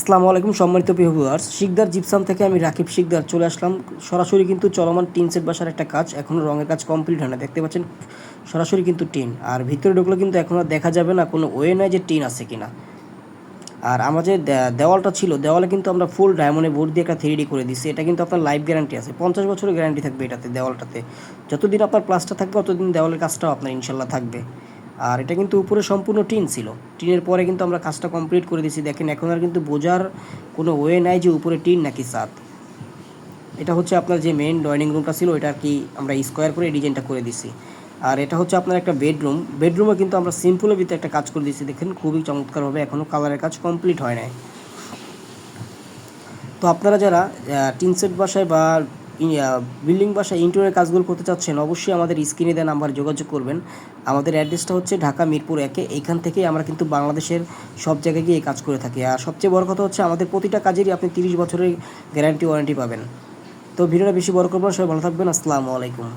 আসসালামু আলাইকুম, সম্মানিত ভিউয়ার্স শিকদার জিপসাম থেকে আমি রাকিব শিকদার চলে আসলাম। সরাসরি কিন্তু চলমান টিন সেট বাসার একটা কাজ এখনও রঙের কাজ কমপ্লিট হয় না। দেখতে পাচ্ছেন, সরাসরি কিন্তু টিন। আর ভিতরে ঢুকলে কিন্তু এখন আর দেখা যাবে না কোনো ওয়ে নাই যে টিন আছে কিনা। আর আমার যে দেওয়ালটা ছিল, দেওয়ালে কিন্তু আমরা ফুল ডায়মন্ডে বোর্ড দিয়ে একটা থ্রি করে দিচ্ছি এটা কিন্তু আপনার লাইফ গ্যারান্টি আছে। পঞ্চাশ বছরের গ্যারান্টি থাকবে এটাতে, দেওয়ালটাতে। যতদিন আপনার প্লাস্টার থাকবে ততদিন দেওয়ালের কাজটাও আপনার ইনশাল্লাহ থাকবে। আর এটা কিন্তু উপরে সম্পূর্ণ টিন ছিল। টিনের পরে কিন্তু আমরা কাজটা কমপ্লিট করে দিয়েছি। দেখেন, এখন আর কিন্তু বোঝার কোনো ওয়ে নাই যে উপরে টিন নাকি ছাদ। এটা হচ্ছে আপনার যে মেন ডাইনিং রুমটা ছিল এটা আর কি আমরা স্কোয়ার করে ডিজাইনটা করে দিছি আর এটা হচ্ছে আপনার একটা বেডরুম বেডরুমে কিন্তু আমরা সিম্পলের ভিতরে একটা কাজ করে দিয়েছি। দেখেন, খুবই চমৎকারভাবে এখনও কালারের কাজ কমপ্লিট হয় নাই। তো আপনারা যারা টিন সেট বাসায় বা বিল্ডিং বাসা ইন্টোরের কাজগুলো করতে চাচ্ছেন, অবশ্যই আমাদের স্ক্রিনে দেওয়া নাম্বার যোগাযোগ করবেন। আমাদের অ্যাড্রেসটা হচ্ছে ঢাকা মিরপুর একে। এখান থেকেই আমরা কিন্তু বাংলাদেশের সব জায়গায় গিয়ে কাজ করে থাকি। আর সবচেয়ে বড় কথা হচ্ছে আমাদের প্রতিটা কাজেরই আপনি তিরিশ বছরের গ্যারান্টি ওয়ারেন্টি পাবেন। তো ভিডিওটা বেশি বড় করবেন সবাই ভালো থাকবেন। আসসালামু আলাইকুম।